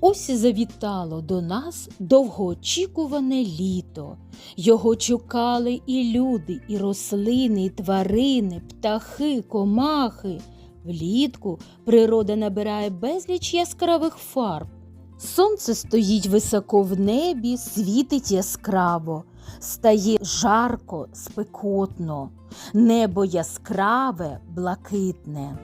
Ось завітало до нас довгоочікуване літо. Його чекали і люди, і рослини, і тварини, птахи, комахи. Влітку природа набирає безліч яскравих фарб. Сонце стоїть високо в небі, світить яскраво, стає жарко, спекотно, небо яскраве, блакитне.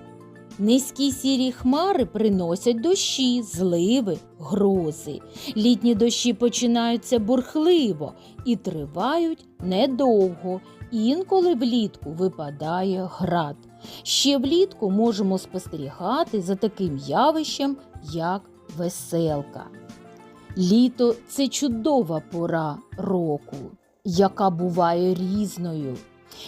Низькі сірі хмари приносять дощі, зливи, грози. Літні дощі починаються бурхливо і тривають недовго. Інколи влітку випадає град. Ще влітку можемо спостерігати за таким явищем, як веселка. Літо це чудова пора року, яка буває різною.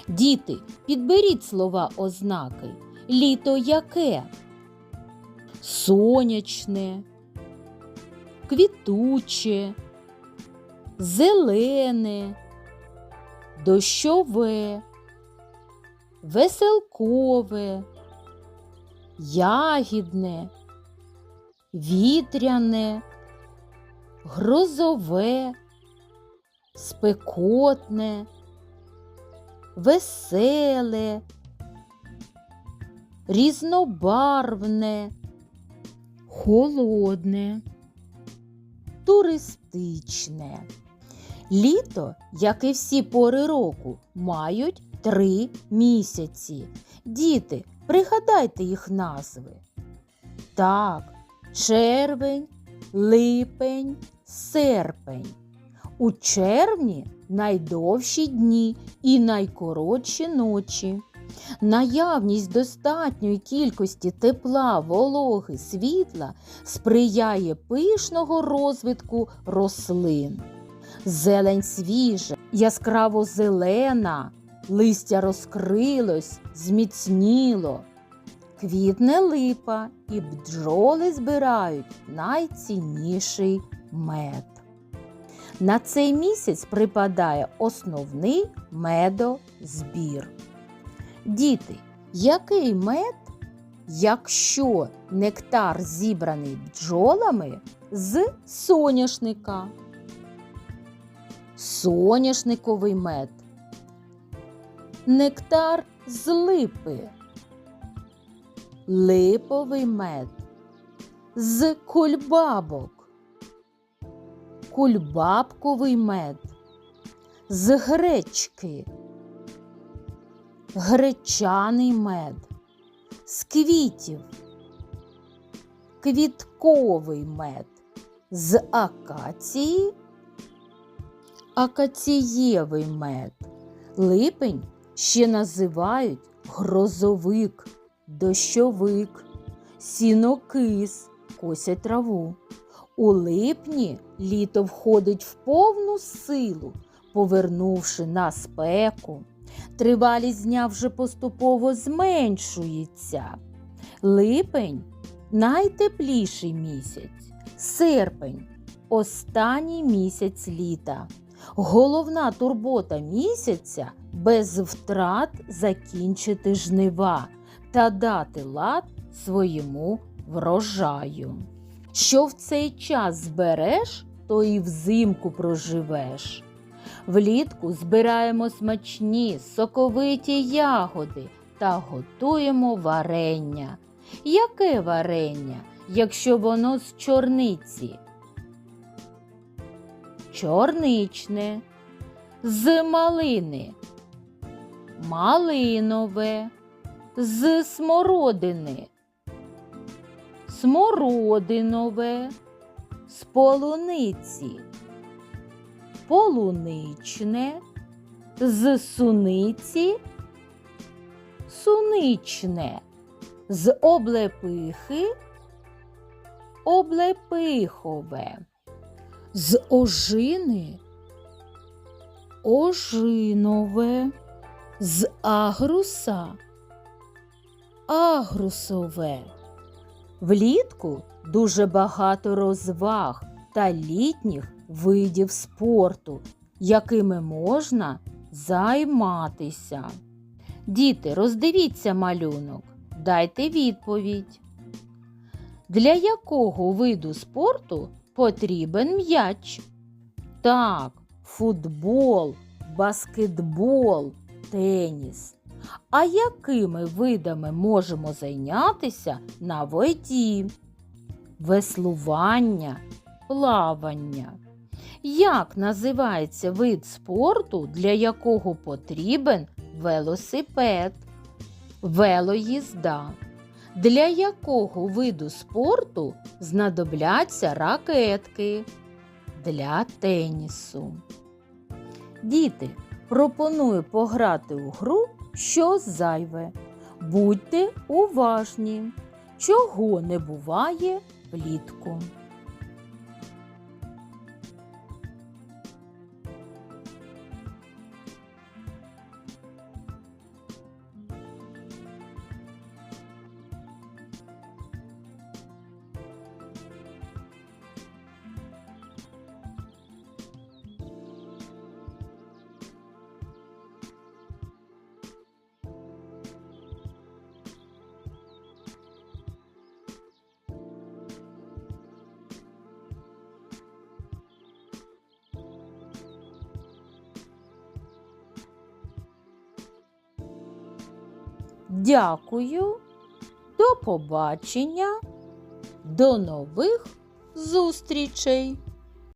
Діти, підберіть слова ознаки. Літо яке? Сонячне, квітуче, зелене, дощове, веселкове, ягідне, вітряне, грозове, спекотне, веселе різнобарвне, холодне, туристичне. Літо, як і всі пори року, мають три місяці. Діти, пригадайте їх назви. Так, червень, липень, серпень. У червні найдовші дні і найкоротші ночі. Наявність достатньої кількості тепла, вологи, світла сприяє пишного розвитку рослин. Зелень свіжа, яскраво зелена, листя розкрилось, зміцніло. Квітне липа і бджоли збирають найцінніший мед. На цей місяць припадає основний медозбір. Діти, який мед, якщо нектар зібраний бджолами з соняшника? Соняшниковий мед. Нектар з липи. Липовий мед. З кульбабок. Кульбабковий мед. З гречки гречаний мед, з квітів, квітковий мед, з акації, акацієвий мед. Липень ще називають грозовик, дощовик, сінокис, косять траву. У липні літо входить в повну силу, повернувши на спеку. Тривалість дня вже поступово зменшується. Липень найтепліший місяць, серпень останній місяць літа. Головна турбота місяця без втрат закінчити жнива та дати лад своєму врожаю. Що в цей час збереш, то і взимку проживеш. Влітку збираємо смачні, соковиті ягоди та готуємо варення. Яке варення, якщо воно з чорниці? Чорничне, з малини, малинове, з смородини, смородинове, з полуниці полуничне, з суниці, суничне, з облепихи, облепихове, з ожини, ожинове, з агруса, агрусове. Влітку дуже багато розваг та літніх видів спорту, якими можна займатися. Діти, роздивіться малюнок, дайте відповідь. Для якого виду спорту потрібен м'яч? Так, футбол, баскетбол, теніс. А якими видами можемо зайнятися на воді? Веслування, плавання. Як називається вид спорту, для якого потрібен велосипед? Велоїзда. Для якого виду спорту знадобляться ракетки? Для тенісу. Діти, пропоную пограти у гру що зайве. Будьте уважні, чого не буває влітку. Дякую, до побачення, до нових зустрічей!